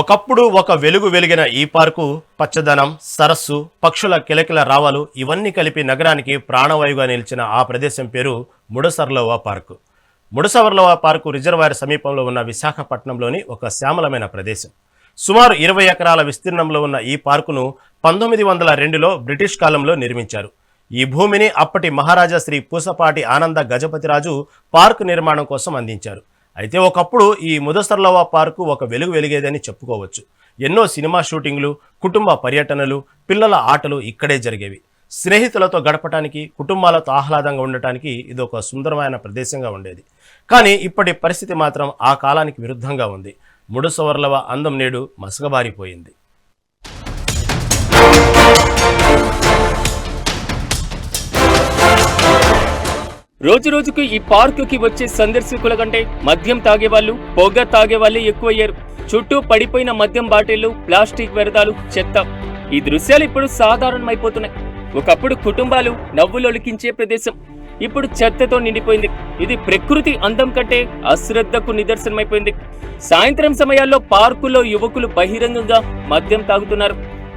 ఒకప్పుడు ఒక వెలుగు వెలిగిన ఈ పార్కు పచ్చదనం సరస్సు పక్షుల కిలకిల రావాలు ఇవన్నీ కలిపి నగరానికి ప్రాణవాయుగా నిలిచిన ఆ ప్రదేశం పేరు Mudasarlova park. Mudasarlova park reservoir సమీపంలో ఉన్న విశాఖపట్నంలోని ఒక శ్యామలమైన ప్రదేశం. సుమారు ఇరవై ఎకరాల విస్తీర్ణంలో ఉన్న ఈ పార్కును పంతొమ్మిది వందల రెండులో బ్రిటిష్ కాలంలో నిర్మించారు. ఈ భూమిని అప్పటి మహారాజా శ్రీ పూసపాటి ఆనంద గజపతిరాజు పార్కు నిర్మాణం కోసం అందించారు. అయితే ఒకప్పుడు ఈ ముదసర్లవా పార్కు ఒక వెలుగు వెలిగేదని చెప్పుకోవచ్చు. ఎన్నో సినిమా షూటింగ్లు కుటుంబ పర్యటనలు పిల్లల ఆటలు ఇక్కడే జరిగేవి. స్నేహితులతో గడపటానికి కుటుంబాలతో ఆహ్లాదంగా ఉండటానికి ఇది ఒక సుందరమైన ప్రదేశంగా ఉండేది. కానీ ఇప్పటి పరిస్థితి మాత్రం ఆ కాలానికి విరుద్ధంగా ఉంది. ముడుసవర్లవ అందం నేడు మసగబారిపోయింది రోజు రోజుకు ఈ పార్కుకి వచ్చే సందర్శకుల కంటే మద్యం తాగేవాళ్ళు పొగ తాగేవాళ్ళే ఎక్కువయ్యారు. చుట్టూ పడిపోయిన మద్యం బాటిళ్ళు ప్లాస్టిక్ వ్యర్థాలు చెత్త. ఈ దృశ్యాలు ఇప్పుడు సాధారణమైపోతున్నాయి. ఒకప్పుడు కుటుంబాలు నవ్వులొలికించే ప్రదేశం. ఇప్పుడు చెత్తతో నిండిపోయింది. ఇది ప్రకృతి అందం కంటే అశ్రద్ధకు నిదర్శనమైపోయింది. సాయంత్రం సమయాల్లో పార్కులో యువకులు బహిరంగంగా మద్యం తాగుతున్నారు.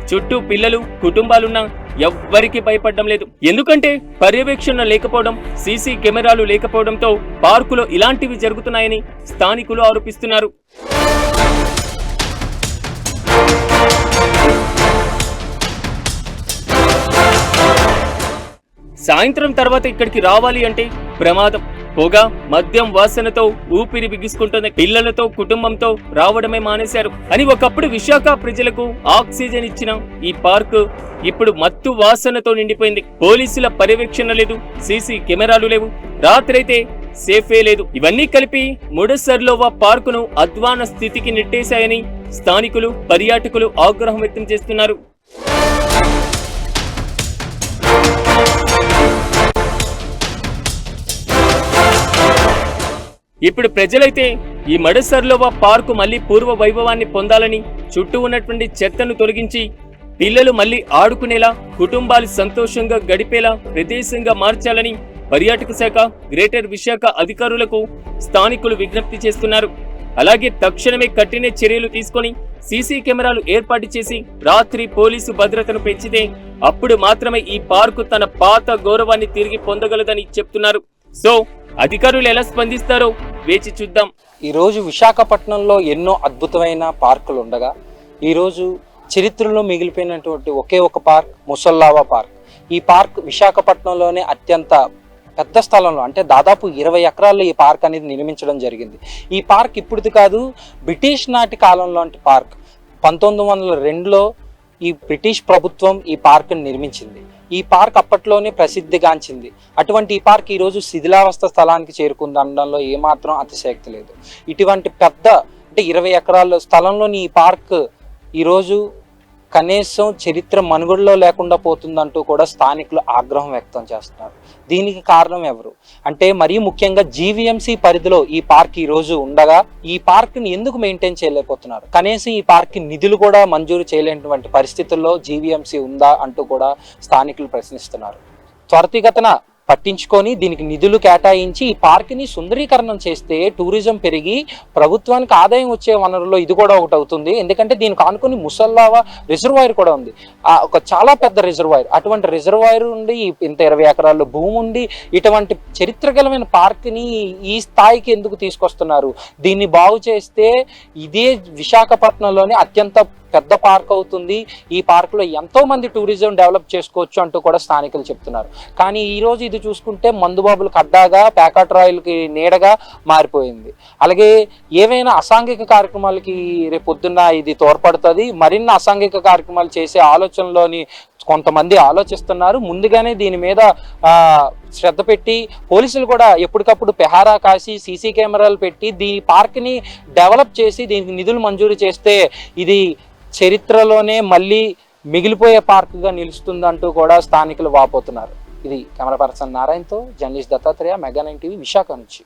చుట్టూ పిల్లలు కుటుంబాలున్నా ఎవ్వరికి భయపడడం లేదు. ఎందుకంటే పర్యవేక్షణ లేకపోవడం సీసీ కెమెరాలు లేకపోవడంతో పార్కులో ఇలాంటివి జరుగుతున్నాయని స్థానికులు ఆరోపిస్తున్నారు. సాయంత్రం తర్వాత ఇక్కడికి రావాలి అంటే ప్రమాదం. పోగా మద్యం వాసనతో ఊపిరి బిగుసుకుంటున్న పిల్లలతో కుటుంబంతో రావడమే మానేశారు. అని ఒకప్పుడు విశాఖ ప్రజలకు ఆక్సిజన్ ఇచ్చిన ఈ పార్క్ ఇప్పుడు మత్తు వాసనతో నిండిపోయింది. పోలీసుల పర్యవేక్షణ లేదు సీసీ కెమెరాలు లేవు రాత్రైతే సేఫే లేదు. ఇవన్నీ కలిపి ముడసర్లోవా పార్కును అధ్వాన స్థితికి నెట్టేశాయని స్థానికులు పర్యాటకులు ఆగ్రహం వ్యక్తం చేస్తున్నారు. ఇప్పుడు ప్రజలైతే ఈ మడసర్లోవా పార్కు మళ్ళీ పూర్వ వైభవాన్ని పొందాలని చుట్టూ ఉన్నటువంటి చెత్తను తొలగించి పిల్లలు మళ్ళీ ఆడుకునేలా కుటుంబాలు సంతోషంగా గడిపేలా ప్రదేశంగా మార్చాలని పర్యాటక శాఖ గ్రేటర్ విశాఖ అధికారులకు స్థానికులు విజ్ఞప్తి చేస్తున్నారు. అలాగే తక్షణమే కఠిన చర్యలు తీసుకొని సీసీ కెమెరాలు ఏర్పాటు చేసి రాత్రి పోలీసు భద్రతను పెంచితే అప్పుడు మాత్రమే ఈ పార్కు తన పాత గౌరవాన్ని తిరిగి పొందగలదని చెప్తున్నారు. సో అధికారులు ఎలా స్పందిస్తారో వేచి చూద్దాం. ఈరోజు విశాఖపట్నంలో ఎన్నో అద్భుతమైన పార్కులు ఉండగా ఈరోజు చరిత్రలో మిగిలిపోయినటువంటి ఒకే ఒక పార్క్ ముసల్లావా పార్క్. ఈ పార్క్ విశాఖపట్నంలోనే అత్యంత పెద్ద స్థలంలో అంటే దాదాపు ఇరవై ఎకరాల్లో ఈ పార్క్ అనేది నిర్మించడం జరిగింది. ఈ పార్క్ ఇప్పుడుది కాదు బ్రిటిష్ నాటి కాలంలోంటి పార్క్. పంతొమ్మిది వందల రెండులో ఈ బ్రిటిష్ ప్రభుత్వం ఈ పార్క్ని నిర్మించింది. ఈ పార్క్ అప్పట్లోనే ప్రసిద్ధిగాంచింది. అటువంటి ఈ పార్క్ ఈరోజు శిథిలావస్థ స్థలానికి చేరుకుంది అనడంలో ఏమాత్రం అతిశయక్తి లేదు. ఇటువంటి పెద్ద అంటే ఇరవై ఎకరాల స్థలంలోని ఈ పార్క్ ఈరోజు కనీసం చరిత్ర మనుగడలో లేకుండా పోతుందంటూ కూడా స్థానికులు ఆగ్రహం వ్యక్తం చేస్తున్నారు. దీనికి కారణం ఎవరు? అంటే మరీ ముఖ్యంగా జీవీఎంసీ పరిధిలో ఈ పార్క్ ఈ రోజు ఉండగా ఈ పార్క్ని ఎందుకు మెయింటైన్ చేయలేకపోతున్నారు? కనీసం ఈ పార్క్కి నిధులు కూడా మంజూరు చేయలేనటువంటి పరిస్థితుల్లో జీవీఎంసీ ఉందా అంటూ కూడా స్థానికులు ప్రశ్నిస్తున్నారు. త్వరితగతన పట్టించుకొని దీనికి నిధులు కేటాయించి ఈ పార్క్ని సుందరీకరణం చేస్తే టూరిజం పెరిగి ప్రభుత్వానికి ఆదాయం వచ్చే వనరులో ఇది కూడా ఒకటి అవుతుంది. ఎందుకంటే దీనికి ఆనుకొని ముసల్లావా రిజర్వాయర్ కూడా ఉంది. ఆ ఒక చాలా పెద్ద రిజర్వాయర్. అటువంటి రిజర్వాయర్ ఉండి ఇంత ఇరవై ఎకరాల్లో భూమి ఉండి ఇటువంటి చరిత్రకలమైన పార్క్ని ఈ స్థాయికి ఎందుకు తీసుకొస్తున్నారు? దీన్ని బాగు చేస్తే ఇదే విశాఖపట్నంలోనే అత్యంత పెద్ద పార్క్ అవుతుంది. ఈ పార్కులో ఎంతో మంది టూరిజం డెవలప్ చేసుకోవచ్చు అంటూ కూడా స్థానికులు చెప్తున్నారు. కానీ ఈరోజు ఇది చూసుకుంటే మందుబాబులకు అడ్డాగా ప్యాకాట్ రాయల్కి నీడగా మారిపోయింది. అలాగే ఏవైనా అసాంఘిక కార్యక్రమాలకి రేపు పొద్దున్న ఇది తోడ్పడుతుంది. మరిన్ని అసాంఘిక కార్యక్రమాలు చేసే ఆలోచనలోని కొంతమంది ఆలోచిస్తున్నారు. ముందుగానే దీని మీద శ్రద్ధ పెట్టి పోలీసులు కూడా ఎప్పటికప్పుడు పెహారా కాసి సీసీ కెమెరాలు పెట్టి దీని పార్క్ని డెవలప్ చేసి దీనికి నిధులు మంజూరు చేస్తే ఇది చరిత్రలోనే మళ్ళీ మిగిలిపోయే పార్కుగా నిలుస్తుందంటూ కూడా స్థానికులు వాపోతున్నారు. ఇది camera person నారాయణతో journalist Dattatreya mega nine TV Visakha నుంచి.